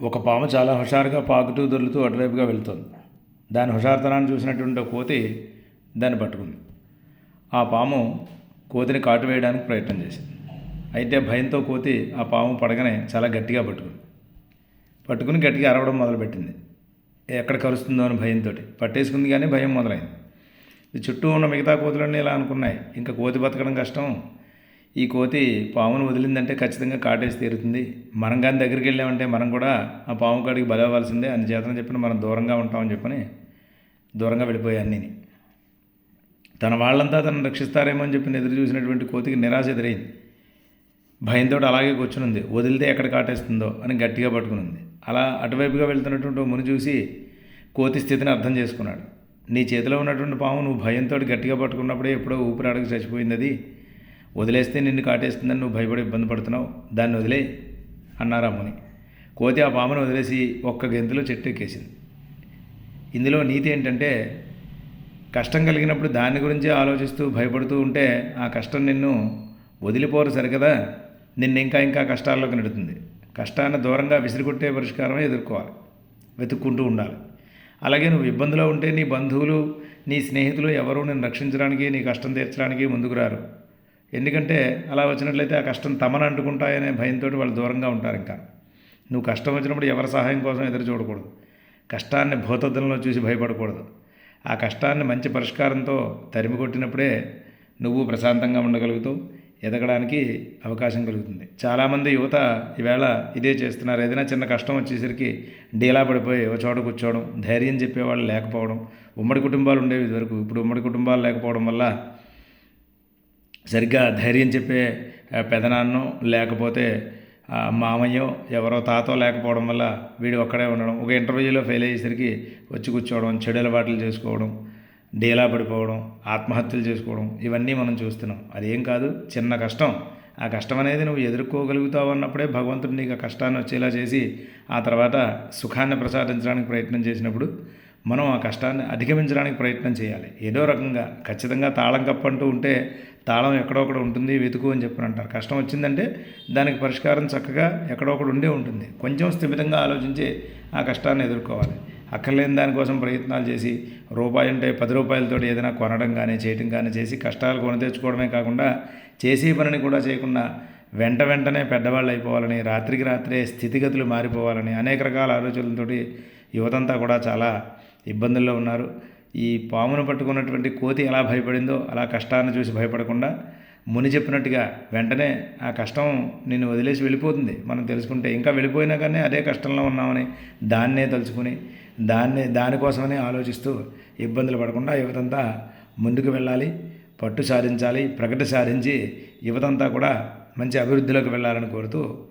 ఒక పాము చాలా హుషారుగా పాకుతూ దొర్లుతూ అటువైపుగా వెళుతోంది. దాని హుషారుతనాన్ని చూసినటువంటి కోతి దాన్ని పట్టుకుంది. ఆ పాము కోతిని కాటు వేయడానికి ప్రయత్నం చేసింది. అయితే భయంతో కోతి ఆ పాము పడగనే చాలా గట్టిగా పట్టుకుంది. పట్టుకుని గట్టిగా అరవడం మొదలుపెట్టింది. ఎక్కడ కలుస్తుందో అని భయంతో పట్టేసుకుంది కానీ భయం మొదలైంది. చుట్టూ ఉన్న మిగతా కోతులన్నీ ఇలా అనుకున్నాయి. ఇంకా కోతి బతకడం కష్టం. ఈ కోతి పామును వదిలిందంటే ఖచ్చితంగా కాటేసి తీరుతుంది. మనం కానీ దగ్గరికి వెళ్ళామంటే మనం కూడా ఆ పాము కాడికి బలవ్వాల్సిందే. అని చేతన చెప్పిన మనం దూరంగా ఉంటామని చెప్పని దూరంగా వెళ్ళిపోయాను నేను తన వాళ్ళంతా తనను రక్షిస్తారేమో అని చెప్పి ఎదురు చూసినటువంటి కోతికి నిరాశ ఎదురైంది. భయంతో అలాగే కూర్చునుంది. వదిలితే ఎక్కడ కాటేస్తుందో అని గట్టిగా పట్టుకునుంది. అలా అటువైపుగా వెళ్తున్నటువంటి ముని చూసి కోతి స్థితిని అర్థం చేసుకున్నాడు. నీ చేతిలో ఉన్నటువంటి పాము నువ్వు భయంతో గట్టిగా పట్టుకున్నప్పుడే ఎప్పుడో ఊపిరాడకు చచ్చిపోయింది అది. వదిలేస్తే నిన్ను కాటేస్తుందని నువ్వు భయపడి ఇబ్బంది పడుతున్నావు. దాన్ని వదిలే అన్నారు అమ్మని ముని. కోతి ఆ పామును వదిలేసి ఒక్క గెంతులో చెట్టు ఎక్కేసింది ఇందులో నీతి ఏంటంటే కష్టం కలిగినప్పుడు దాని గురించి ఆలోచిస్తూ భయపడుతూ ఉంటే ఆ కష్టం నిన్ను వదిలిపోరు సరికదా? నిన్ను ఇంకా ఇంకా కష్టాల్లోకి నెడుతుంది. కష్టాన్ని దూరంగా విసిరికొట్టే పరిష్కారమే ఎదుర్కోవాలి. వెతుక్కుంటూ ఉండాలి. అలాగే నువ్వు ఇబ్బందిలో ఉంటే నీ బంధువులు నీ స్నేహితులు ఎవరు నిన్ను రక్షించడానికి నీ కష్టం తీర్చడానికి ముందుకు రారు. ఎందుకంటే అలా వచ్చినట్లయితే ఆ కష్టం తమను అంటుకుంటాయనే భయంతో వాళ్ళు దూరంగా ఉంటారు ఇంకా. నువ్వు కష్టం వచ్చినప్పుడు ఎవరి సహాయం కోసం ఎదురు చూడకూడదు. కష్టాన్ని భూతద్దంలో చూసి భయపడకూడదు. ఆ కష్టాన్ని మంచి పరిష్కారంతో తరిమి కొట్టినప్పుడే నువ్వు ప్రశాంతంగా ఉండగలుగుతావు ఎదగడానికి అవకాశం కలుగుతుంది. చాలామంది యువత ఈవేళ ఇదే చేస్తున్నారు. ఏదైనా చిన్న కష్టం వచ్చేసరికి డీలా పడిపోయి ఒక చోట కూర్చోవడం ధైర్యం చెప్పేవాళ్ళు లేకపోవడం ఉమ్మడి కుటుంబాలు ఉండేవి ఇదివరకు. ఇప్పుడు ఉమ్మడి కుటుంబాలు లేకపోవడం వల్ల సరిగ్గా ధైర్యం చెప్పే ఆ, పెదనాన్నో లేకపోతే మామయ్యో ఎవరో తాతో లేకపోవడం వల్ల వీడు ఒక్కడే ఉండడం ఒక ఇంటర్వ్యూలో ఫెయిల్ అయ్యేసరికి వచ్చి కూర్చోవడం చెడు అలవాట్లు చేసుకోవడం డీలా పడిపోవడం ఆత్మహత్యలు చేసుకోవడం ఇవన్నీ మనం చూస్తున్నాం. అదేం కాదు చిన్న కష్టం. ఆ కష్టం అనేది నువ్వు ఎదుర్కోగలుగుతావు అన్నప్పుడే భగవంతుడు నీకు ఆ కష్టాన్ని వచ్చేలా చేసి ఆ తర్వాత సుఖాన్ని ప్రసాదించడానికి ప్రయత్నం చేసినప్పుడు మనం ఆ కష్టాన్ని అధిగమించడానికి ప్రయత్నం చేయాలి. ఏదో రకంగా ఖచ్చితంగా తాళం కప్పంటూ ఉంటే తాళం ఎక్కడో ఉంటుంది వెతుకు అని చెప్పని అంటారు. కష్టం వచ్చిందంటే దానికి పరిష్కారం చక్కగా ఎక్కడో ఉండే ఉంటుంది. కొంచెం స్థిమితంగా ఆలోచించి ఆ కష్టాన్ని ఎదుర్కోవాలి. అక్కర్లేని దానికోసం ప్రయత్నాలు చేసి రూపాయి ఉంటే పది రూపాయలతో ఏదైనా కొనడం కానీ చేయటం కానీ చేసి కష్టాలు కొని తెచ్చుకోవడమే కాకుండా చేసే పనిని కూడా చేయకుండా వెంట వెంటనే పెద్దవాళ్ళు అయిపోవాలని రాత్రికి రాత్రే స్థితిగతులు మారిపోవాలని అనేక రకాల ఆలోచనలతోటి యువతంతా కూడా చాలా ఇబ్బందుల్లో ఉన్నారు. ఈ పామును పట్టుకున్నటువంటి కోతి ఎలా భయపడిందో అలా కష్టాన్ని చూసి భయపడకుండా ముని చెప్పినట్టుగా వెంటనే ఆ కష్టం నిన్ను వదిలేసి వెళ్ళిపోతుంది. మనం తెలుసుకుంటే ఇంకా వెళ్ళిపోయినా కానీ అదే కష్టంలో ఉన్నామని దాన్నే తలుచుకుని దాన్నే దానికోసమనే ఆలోచిస్తూ ఇబ్బందులు పడకుండా యువతంతా ముందుకు వెళ్ళాలి పట్టు సాధించాలి ప్రగతి సాధించి యువతంతా కూడా మంచి అభివృద్ధిలోకి వెళ్ళాలని కోరుతూ